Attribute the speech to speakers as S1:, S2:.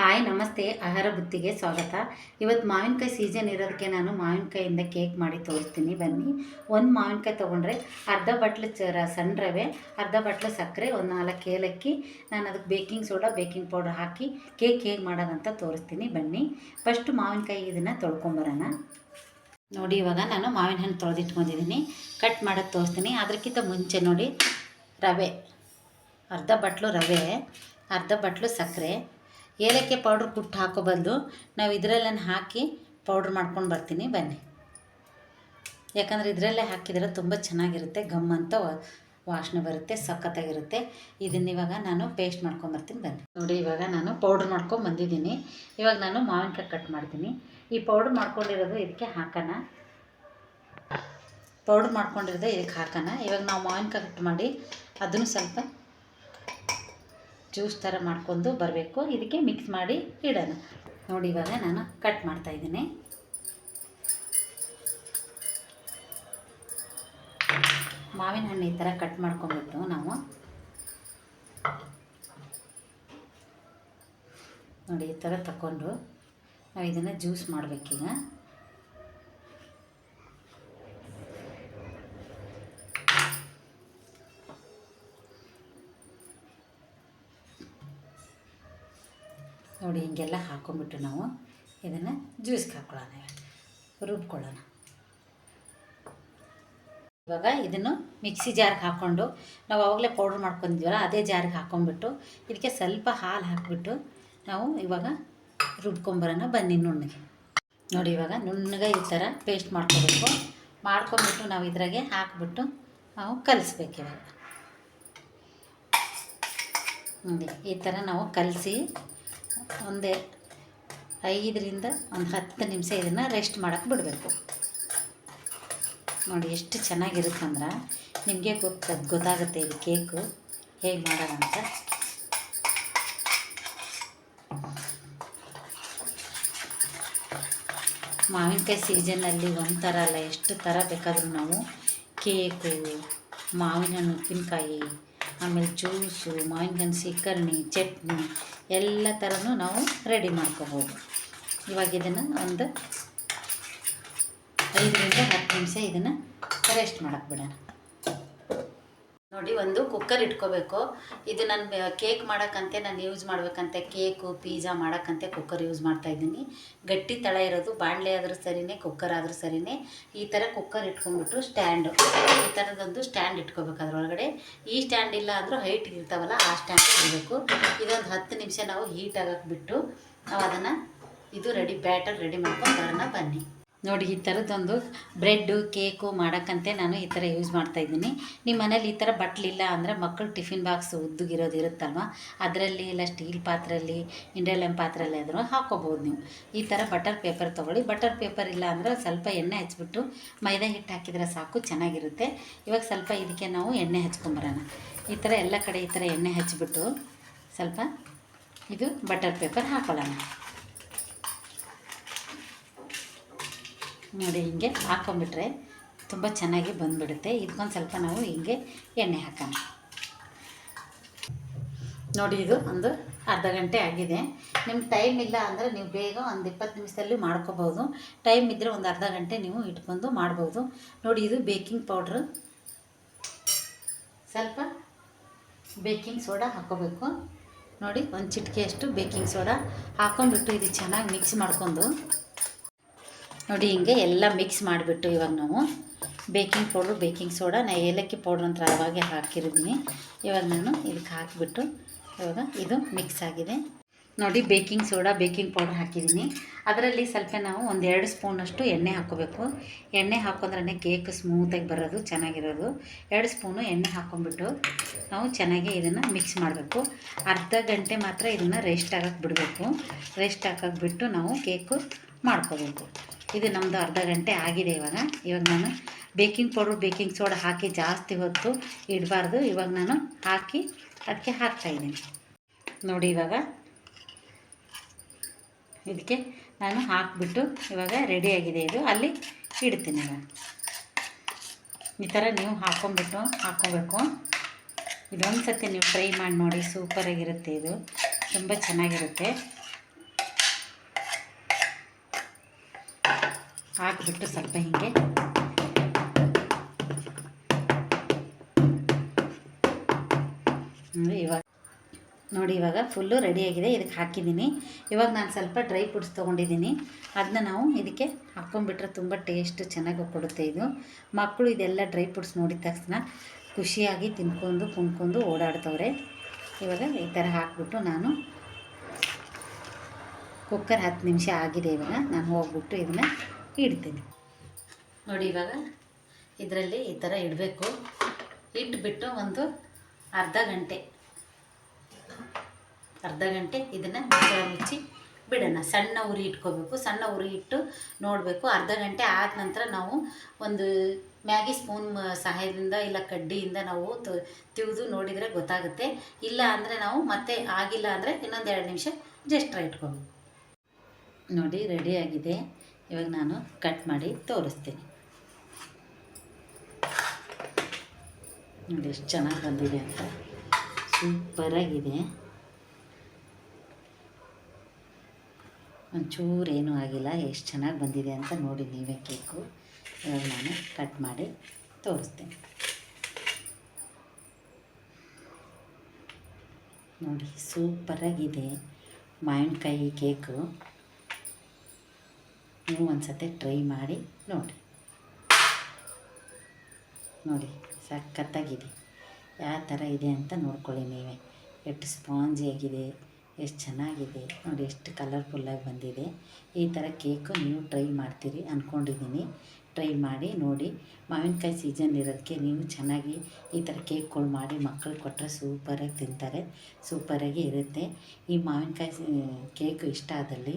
S1: Hi, ನಮಸ್ತೆ. ಆಹಾರ ಬುತ್ತಿಗೆ ಸ್ವಾಗತ. ಇವತ್ತು ಮಾವಿನಕಾಯಿ ಸೀಸನ್ ಇರೋದಕ್ಕೆ ನಾನು ಮಾವಿನಕಾಯಿಂದ ಕೇಕ್ ಮಾಡಿ ತೋರಿಸ್ತೀನಿ. ಬನ್ನಿ. ಒಂದು ಮಾವಿನಕಾಯಿ ತೊಗೊಂಡ್ರೆ ಅರ್ಧ ಬಟ್ಲು ಚ ಸಣ್ಣ ರವೆ, ಅರ್ಧ ಬಟ್ಲು ಸಕ್ಕರೆ, ಒಂದು ನಾಲ್ಕು ಏಲಕ್ಕಿ, ನಾನು ಅದಕ್ಕೆ ಬೇಕಿಂಗ್ ಸೋಡಾ, ಬೇಕಿಂಗ್ ಪೌಡರ್ ಹಾಕಿ ಕೇಕ್ ಹೇಗೆ ಮಾಡೋದಂತ ತೋರಿಸ್ತೀನಿ. ಬನ್ನಿ. ಫಸ್ಟು ಮಾವಿನಕಾಯಿ ಇದನ್ನು ತೊಳ್ಕೊಂಬರೋಣ ನೋಡಿ, ಇವಾಗ ನಾನು ಮಾವಿನ ಹಣ್ಣು ತೊಳೆದಿಟ್ಕೊಂಡಿದ್ದೀನಿ ಕಟ್ ಮಾಡೋಕ್ಕೆ ತೋರಿಸ್ತೀನಿ. ಅದಕ್ಕಿಂತ ಮುಂಚೆ ನೋಡಿ, ರವೆ, ಅರ್ಧ ಬಟ್ಲು ರವೆ, ಅರ್ಧ ಬಟ್ಲು ಸಕ್ಕರೆ ಏಲಕ್ಕಿ ಪೌಡ್ರ್ ಕುಟ್ಟು ಹಾಕೋ ಬದಲು ನಾವು ಇದರಲ್ಲೇ ಹಾಕಿ ಪೌಡ್ರ್ ಮಾಡ್ಕೊಂಡು ಬರ್ತೀನಿ, ಬನ್ನಿ. ಯಾಕಂದರೆ ಇದರಲ್ಲೇ ಹಾಕಿದರೆ ತುಂಬ ಚೆನ್ನಾಗಿರುತ್ತೆ ಗಮ್ ಅಂತ ವಾಸನೆ ಬರುತ್ತೆ, ಸಖತ್ತಾಗಿರುತ್ತೆ. ಇದನ್ನ ಇವಾಗ ನಾನು ಪೇಸ್ಟ್ ಮಾಡ್ಕೊಂಬರ್ತೀನಿ ಬನ್ನಿ. ನೋಡಿ, ಇವಾಗ ನಾನು ಪೌಡ್ರ್ ಮಾಡ್ಕೊಂಡು ಬಂದಿದ್ದೀನಿ. ಇವಾಗ ನಾನು ಮಾವಿನಕಾಯಿ ಕಟ್ ಮಾಡ್ತೀನಿ. ಈ ಪೌಡ್ರ್ ಮಾಡ್ಕೊಂಡಿರೋದು ಇದಕ್ಕೆ ಹಾಕೋಣ. ಪೌಡ್ರ್ ಮಾಡ್ಕೊಂಡಿರೋದು ಇದಕ್ಕೆ ಹಾಕೋಣ. ಇವಾಗ ನಾವು ಮಾವಿನಕಾಯಿ ಕಟ್ ಮಾಡಿ ಅದನ್ನು ಸ್ವಲ್ಪ ಜ್ಯೂಸ್ ಥರ ಮಾಡ್ಕೊಂಡು ಬರಬೇಕು. ಇದಕ್ಕೆ ಮಿಕ್ಸ್ ಮಾಡಿ ಇಡೋಣ. ನೋಡಿ, ಇವಾಗ ನಾನು ಕಟ್ ಮಾಡ್ತಾ ಇದ್ದೀನಿ. ಮಾವಿನ ಹಣ್ಣು ಈ ಥರ ಕಟ್ ಮಾಡ್ಕೊಂಡ್ಬಿಟ್ಟು ನಾವು ನೋಡಿ, ಈ ಥರ ತಗೊಂಡು ನಾವು ಇದನ್ನು ಜ್ಯೂಸ್ ಮಾಡಬೇಕೀಗ. ನೋಡಿ, ಹಿಂಗೆಲ್ಲ ಹಾಕೊಂಡ್ಬಿಟ್ಟು ನಾವು ಇದನ್ನು ಜ್ಯೂಸ್ಗೆ ಹಾಕ್ಕೊಳ್ಳೋಣ ರುಬ್ಕೊಳ್ಳೋಣ. ಇವಾಗ ಇದನ್ನು ಮಿಕ್ಸಿ ಜಾರ್ಗೆ ಹಾಕ್ಕೊಂಡು ನಾವು ಆವಾಗಲೇ ಪೌಡ್ರ್ ಮಾಡ್ಕೊಂಡಿದ್ವಲ್ಲ, ಅದೇ ಜಾರ್ಗೆ ಹಾಕ್ಕೊಂಡ್ಬಿಟ್ಟು ಇದಕ್ಕೆ ಸ್ವಲ್ಪ ಹಾಲು ಹಾಕಿಬಿಟ್ಟು ನಾವು ಇವಾಗ ರುಬ್ಕೊಂಬರೋಣ ಬನ್ನಿ ನುಣ್ಣಗೆ. ನೋಡಿ, ಇವಾಗ ನುಣ್ಣಗೆ ಈ ಥರ ಪೇಸ್ಟ್ ಮಾಡ್ಕೋಬೇಕು. ಮಾಡ್ಕೊಂಬಿಟ್ಟು ನಾವು ಇದ್ರಾಗೆ ಹಾಕ್ಬಿಟ್ಟು ನಾವು ಕಲಿಸ್ಬೇಕು ಇವಾಗ. ಈ ಥರ ನಾವು ಕಲಸಿ ಒಂದೇ ಐದರಿಂದ ಒಂದು ಹತ್ತು ನಿಮಿಷ ಇದನ್ನು ರೆಸ್ಟ್ ಮಾಡೋಕ್ಕೆ ಬಿಡಬೇಕು. ನೋಡಿ ಎಷ್ಟು ಚೆನ್ನಾಗಿರುತ್ತೆ ಅಂದ್ರೆ ನಿಮಗೆ ಗೊತ್ತ ಗೊತ್ತಾಗುತ್ತೆ ಇದು ಕೇಕು ಹೇಗೆ ಮಾಡೋಣ ಅಂತ. ಮಾವಿನಕಾಯಿ ಸೀಸನ್ನಲ್ಲಿ ಒಂದು ಥರ ಅಲ್ಲ, ಎಷ್ಟು ಥರ ಬೇಕಾದರೂ ನಾವು ಕೇಕು ಮಾವಿನ ಉಪ್ಪಿನಕಾಯಿ ಆಮೇಲೆ ಜ್ಯೂಸು ಮಾವಿನ ಸಿಕ್ಕರ್ಣಿ ಚಟ್ನಿ ಎಲ್ಲ ಥರನೂ ನಾವು ರೆಡಿ ಮಾಡ್ಕೋಬೋದು. ಇವಾಗ ಇದನ್ನು ಒಂದು ಐದರಿಂದ ಹತ್ತು ನಿಮಿಷ ಇದನ್ನು ರೆಸ್ಟ್ ಮಾಡೋಕ್ಕೆ ಬಿಡೋಣ. ನೋಡಿ ಒಂದು ಕುಕ್ಕರ್ ಇಟ್ಕೋಬೇಕು. ಇದು ನಾನು ಕೇಕ್ ಮಾಡೋಕ್ಕಂತೆ ನಾನು ಯೂಸ್ ಮಾಡಬೇಕಂತೆ. ಕೇಕು ಪಿಜ್ಜಾ ಮಾಡೋಕ್ಕಂತೆ ಕುಕ್ಕರ್ ಯೂಸ್ ಮಾಡ್ತಾ ಇದ್ದೀನಿ. ಗಟ್ಟಿ ತಳ ಇರೋದು, ಬಾಣಲೆ ಆದರೂ ಸರಿನೇ ಕುಕ್ಕರ್ ಆದರೂ ಸರಿನೇ. ಈ ಥರ ಕುಕ್ಕರ್ ಇಟ್ಕೊಂಡ್ಬಿಟ್ಟು ಸ್ಟ್ಯಾಂಡು ಈ ಥರದೊಂದು ಸ್ಟ್ಯಾಂಡ್ ಇಟ್ಕೋಬೇಕು ಅದರೊಳಗಡೆ. ಈ ಸ್ಟ್ಯಾಂಡ್ ಇಲ್ಲ ಅಂದರೂ ಹೈಟ್ ಇರ್ತಾವಲ್ಲ, ಆ ಸ್ಟ್ಯಾಂಡ್ ಇರಬೇಕು ಇದೊಂದು ಹತ್ತು ನಿಮಿಷ ನಾವು ಹೀಟ್ ಆಗೋಕ್ಕೆ ಬಿಟ್ಟು ನಾವು ಅದನ್ನು ಇದು ರೆಡಿ ಬ್ಯಾಟರ್ ರೆಡಿ ಮಾಡ್ಕೊಂಡು ಬರೋಣ ಬನ್ನಿ. ನೋಡಿ, ಈ ಥರದ್ದೊಂದು ಬ್ರೆಡ್ಡು, ಕೇಕು ಮಾಡೋಕ್ಕಂತೆ ನಾನು ಈ ಥರ ಯೂಸ್ ಮಾಡ್ತಾಯಿದ್ದೀನಿ ನಿಮ್ಮ ಮನೇಲಿ ಈ ಥರ ಬಟ್ಲಿಲ್ಲ ಅಂದರೆ ಮಕ್ಕಳು ಟಿಫಿನ್ ಬಾಕ್ಸ್ ಉದ್ದುಗಿರೋದು ಇರುತ್ತಲ್ವ? ಅದರಲ್ಲಿ ಇಲ್ಲ ಸ್ಟೀಲ್ ಪಾತ್ರೆಯಲ್ಲಿ ಇಂಡೇಲಿಯಂ ಪಾತ್ರೆಯಲ್ಲಿ ಆದರೂ ಹಾಕೋಬೋದು ನೀವು. ಈ ಥರ ಬಟರ್ ಪೇಪರ್ ತೊಗೊಳ್ಳಿ. ಬಟರ್ ಪೇಪರ್ ಇಲ್ಲ ಅಂದರೆ ಸ್ವಲ್ಪ ಎಣ್ಣೆ ಹಚ್ಬಿಟ್ಟು ಮೈದಾ ಹಿಟ್ಟು ಹಾಕಿದರೆ ಸಾಕು, ಚೆನ್ನಾಗಿರುತ್ತೆ. ಇವಾಗ ಸ್ವಲ್ಪ ಇದಕ್ಕೆ ನಾವು ಎಣ್ಣೆ ಹಚ್ಕೊಂಬರೋಣ ಈ ಥರ ಎಲ್ಲ ಕಡೆ ಈ ಥರ ಎಣ್ಣೆ ಹಚ್ಬಿಟ್ಟು ಸ್ವಲ್ಪ ಇದು ಬಟರ್ ಪೇಪರ್ ಹಾಕೊಳ್ಳೋಣ. ನೋಡಿ ಹಿಂಗೆ ಹಾಕೊಂಬಿಟ್ರೆ ತುಂಬ ಚೆನ್ನಾಗಿ ಬಂದುಬಿಡುತ್ತೆ. ಇದಕ್ಕೊಂದು ಸ್ವಲ್ಪ ನಾವು ಹಿಂಗೆ ಎಣ್ಣೆ ಹಾಕೋಣ. ನೋಡಿ ಇದು ಒಂದು ಅರ್ಧ ಗಂಟೆ ಆಗಿದೆ. ನಿಮ್ಗೆ ಟೈಮ್ ಇಲ್ಲ ಅಂದರೆ ನೀವು ಬೇಗ ಒಂದು ಇಪ್ಪತ್ತು ನಿಮಿಷದಲ್ಲಿ ಮಾಡ್ಕೋಬೋದು ಟೈಮ್ ಇದ್ದರೆ ಒಂದು ಅರ್ಧ ಗಂಟೆ ನೀವು ಇಟ್ಕೊಂಡು ಮಾಡ್ಬೋದು. ನೋಡಿ ಇದು ಬೇಕಿಂಗ್ ಪೌಡ್ರ್ ಸ್ವಲ್ಪ ಬೇಕಿಂಗ್ ಸೋಡಾ ಹಾಕೋಬೇಕು. ನೋಡಿ ಒಂದು ಚಿಟಿಕೆಯಷ್ಟು ಬೇಕಿಂಗ್ ಸೋಡಾ ಹಾಕೊಂಡ್ಬಿಟ್ಟು ಇದು ಚೆನ್ನಾಗಿ ಮಿಕ್ಸ್ ಮಾಡ್ಕೊಂಡು ನೋಡಿ ಹಿಂಗೆ ಎಲ್ಲ ಮಿಕ್ಸ್ ಮಾಡಿಬಿಟ್ಟು ಇವಾಗ ನಾವು ಬೇಕಿಂಗ್ ಪೌಡ್ರು ಬೇಕಿಂಗ್ ಸೋಡಾ ನಾ ಏಲಕ್ಕಿ ಪೌಡ್ರ್ ಅಂತ ಅವಾಗೆ ಹಾಕಿರಿದ್ದೀನಿ ಇವಾಗ ನಾನು ಇದಕ್ಕೆ ಹಾಕಿಬಿಟ್ಟು ಇವಾಗ ಇದು ಮಿಕ್ಸ್ ಆಗಿದೆ. ನೋಡಿ ಬೇಕಿಂಗ್ ಸೋಡಾ ಬೇಕಿಂಗ್ ಪೌಡ್ರ್ ಹಾಕಿದ್ದೀನಿ. ಅದರಲ್ಲಿ ಸ್ವಲ್ಪ ನಾವು ಒಂದೆರಡು ಸ್ಪೂನಷ್ಟು ಎಣ್ಣೆ ಹಾಕೋಬೇಕು ಎಣ್ಣೆ ಹಾಕೊಂಡ್ರೆ ಕೇಕ್ ಸ್ಮೂತಾಗಿ ಬರೋದು, ಚೆನ್ನಾಗಿರೋದು. ಎರಡು ಸ್ಪೂನು ಎಣ್ಣೆ ಹಾಕೊಂಡ್ಬಿಟ್ಟು ನಾವು ಚೆನ್ನಾಗಿ ಇದನ್ನು ಮಿಕ್ಸ್ ಮಾಡಬೇಕು. ಅರ್ಧ ಗಂಟೆ ಮಾತ್ರ ಇದನ್ನು ರೆಸ್ಟ್ ಆಗಕ್ಕೆ ಬಿಡಬೇಕು. ರೆಸ್ಟ್ ಹಾಕಕ್ಕೆ ಬಿಟ್ಟು ನಾವು ಕೇಕು ಮಾಡ್ಕೋಬೇಕು. ಇದು ನಮ್ಮದು ಅರ್ಧ ಗಂಟೆ ಆಗಿದೆ ಇವಾಗ. ಇವಾಗ ನಾನು ಬೇಕಿಂಗ್ ಪೌಡ್ರ್, ಬೇಕಿಂಗ್ ಸೋಡಾ ಹಾಕಿ ಜಾಸ್ತಿ ಹೊತ್ತು ಇಡಬಾರ್ದು. ಇವಾಗ ನಾನು ಹಾಕಿ ಅದಕ್ಕೆ ಹಾಕ್ತಾಯಿದ್ದೀನಿ ನೋಡಿ ಇವಾಗ ಇದಕ್ಕೆ ನಾನು ಹಾಕಿಬಿಟ್ಟು ಇವಾಗ ರೆಡಿಯಾಗಿದೆ ಇದು. ಅಲ್ಲಿ ಇಡ್ತೀನಿ ಇವಾಗ ಈ ಥರ ನೀವು ಹಾಕ್ಕೊಂಬಿಟ್ಟು ಹಾಕ್ಕೋಬೇಕು ಇದೊಂದು ಸತಿ ನೀವು ಟ್ರೈ ಮಾಡಿ ನೋಡಿ. ಸೂಪರಾಗಿರುತ್ತೆ ಇದು. ತುಂಬ ಚೆನ್ನಾಗಿರುತ್ತೆ. ಹಾಕ್ಬಿಟ್ಟು ಸ್ವಲ್ಪ ಹೀಗೆ. ಇವಾಗ ನೋಡಿ, ಇವಾಗ ಫುಲ್ಲು ರೆಡಿಯಾಗಿದೆ ಇದಕ್ಕೆ ಹಾಕಿದ್ದೀನಿ. ಇವಾಗ ನಾನು ಸ್ವಲ್ಪ ಡ್ರೈ ಫ್ರೂಟ್ಸ್ ತೊಗೊಂಡಿದ್ದೀನಿ. ಅದನ್ನ ನಾವು ಇದಕ್ಕೆ ಹಾಕ್ಕೊಂಡ್ಬಿಟ್ರೆ ತುಂಬ ಟೇಸ್ಟ್ ಚೆನ್ನಾಗಿ ಕೊಡುತ್ತೆ ಇದು. ಮಕ್ಕಳು ಇದೆಲ್ಲ ಡ್ರೈ ಫ್ರೂಟ್ಸ್ ನೋಡಿದ ತಕ್ಷಣ ಖುಷಿಯಾಗಿ ತಿನ್ಕೊಂಡು, ಕುಣ್ಕೊಂಡು ಓಡಾಡ್ತವ್ರೆ. ಇವಾಗ ಈ ಥರ ಹಾಕ್ಬಿಟ್ಟು ನಾನು ಕುಕ್ಕರ್ ಹತ್ತು ನಿಮಿಷ ಆಗಿದೆ ಇವಾಗ. ನಾನು ಹೋಗ್ಬಿಟ್ಟು ಇದನ್ನು ಇಡ್ತೀನಿ. ನೋಡಿ ಇವಾಗ ಇದರಲ್ಲಿ ಈ ಥರ ಇಡಬೇಕು. ಇಟ್ಬಿಟ್ಟು ಒಂದು ಅರ್ಧ ಗಂಟೆ. ಅರ್ಧ ಗಂಟೆ ಇದನ್ನು ಮುಚ್ಚಿ ಬಿಡೋಣ. ಸಣ್ಣ ಉರಿ ಇಟ್ಕೋಬೇಕು. ಸಣ್ಣ ಉರಿ ಇಟ್ಟು ನೋಡಬೇಕು. ಅರ್ಧ ಗಂಟೆ ಆದ ನಂತರ ನಾವು ಒಂದು ಮ್ಯಾಗಿ ಸ್ಪೂನ್ ಸಹಾಯದಿಂದ ಇಲ್ಲ ಕಡ್ಡಿಯಿಂದ ನಾವು ತಿವಿದು ನೋಡಿದರೆ ಗೊತ್ತಾಗುತ್ತೆ. ಇಲ್ಲ ಅಂದರೆ ನಾವು ಮತ್ತೆ ಆಗಿಲ್ಲ ಅಂದರೆ ಇನ್ನೊಂದು ಎರಡು ನಿಮಿಷ ಜಸ್ಟ್ರ ಇಟ್ಕೋಬೇಕು ನೋಡಿ ರೆಡಿಯಾಗಿದೆ ಇವಾಗ ನಾನು ಕಟ್ ಮಾಡಿ ತೋರಿಸ್ತೀನಿ. ನೋಡಿ ಎಷ್ಟು ಚೆನ್ನಾಗಿ ಬಂದಿದೆ ಅಂತ. ಸೂಪರಾಗಿದೆ ಒಂಚೂರು ಏನೂ ಆಗಿಲ್ಲ, ಎಷ್ಟು ಚೆನ್ನಾಗಿ ಬಂದಿದೆ ಅಂತ ನೋಡಿ ನೀವೇ ಕೇಕು. ಇವಾಗ ನಾನು ಕಟ್ ಮಾಡಿ ತೋರಿಸ್ತೀನಿ. ನೋಡಿ ಸೂಪರಾಗಿದೆ ಮಾವಿನಕಾಯಿ ಕೇಕು. ನೀವು ಒಂದ್ಸತಿ ಟ್ರೈ ಮಾಡಿ ನೋಡಿ. ನೋಡಿ, ಸಖತ್ತಾಗಿದೆ. ಯಾವ ಥರ ಇದೆ ಅಂತ ನೋಡ್ಕೊಳ್ಳಿ ನೀವೇ. ಎಷ್ಟು ಸ್ಪಾಂಜಿಯಾಗಿದೆ ಎಷ್ಟು ಚೆನ್ನಾಗಿದೆ, ನೋಡಿ ಎಷ್ಟು ಕಲರ್ಫುಲ್ಲಾಗಿ ಬಂದಿದೆ. ಈ ಥರ ಕೇಕು ನೀವು ಟ್ರೈ ಮಾಡ್ತೀರಿ ಅಂದ್ಕೊಂಡಿದ್ದೀನಿ ಟ್ರೈ ಮಾಡಿ ನೋಡಿ. ಮಾವಿನಕಾಯಿ ಸೀಸನ್ ಇರೋದಕ್ಕೆ ನೀವು ಚೆನ್ನಾಗಿ ಈ ಥರ ಕೇಕ್ಗಳು ಮಾಡಿ ಮಕ್ಕಳು ಕೊಟ್ಟರೆ ಸೂಪರಾಗಿ ತಿಂತಾರೆ, ಸೂಪರಾಗಿ ಇರುತ್ತೆ. ಈ ಮಾವಿನಕಾಯಿ ಕೇಕು ಇಷ್ಟ ಆದಲ್ಲಿ